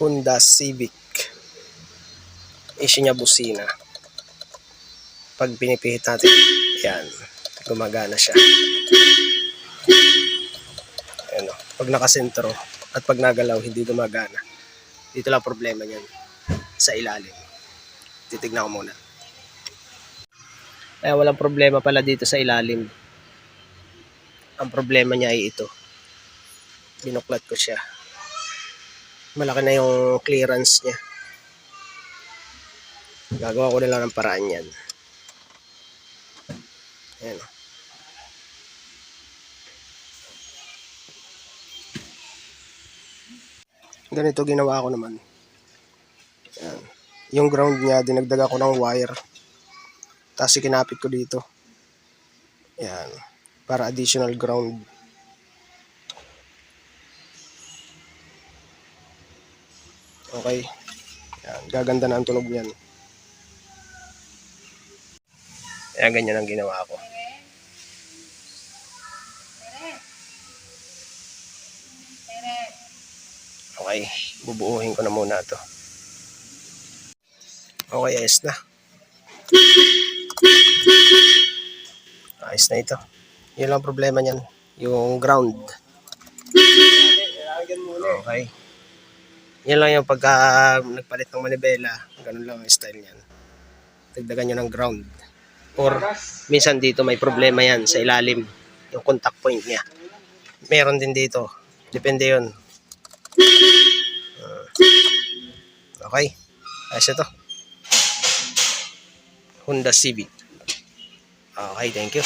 Honda Civic. Issue niya busina. Pag pinipihit natin, yan, gumagana siya. Ayan o. Pag nakasentro at pag nagalaw, hindi gumagana. Dito lang problema niyan. Sa ilalim. Titignan ko muna. Kaya walang problema pala dito sa ilalim. Ang problema niya ay ito. Binuklat ko siya. Malaki na yung clearance niya. Gagawa ko na lang ng paraan yan. Ayan o. Ganito ginawa ko naman. Ayan. Yung ground niya, dinagdag ako ng wire. Tapos ikinapit ko dito. Ayan. Para additional ground. Okay. Ayan. Gaganda na ang tunog niyan. Ayan, ganyan ang ginawa ko. Okay. Bubuuhin ko na muna to. Okay, ayos na. Ayos na ito. Yun lang ang problema niyan. Yung ground. Okay. Yan lang yung pagka nagpalit ng manibela. Ganun lang ang style niyan. Dagdagan nyo ng ground. Or minsan dito may problema yan sa ilalim. Yung contact point niya. Meron din dito. Depende yun. Uh, okay. Ayos ito. Honda Civic. Okay, thank you.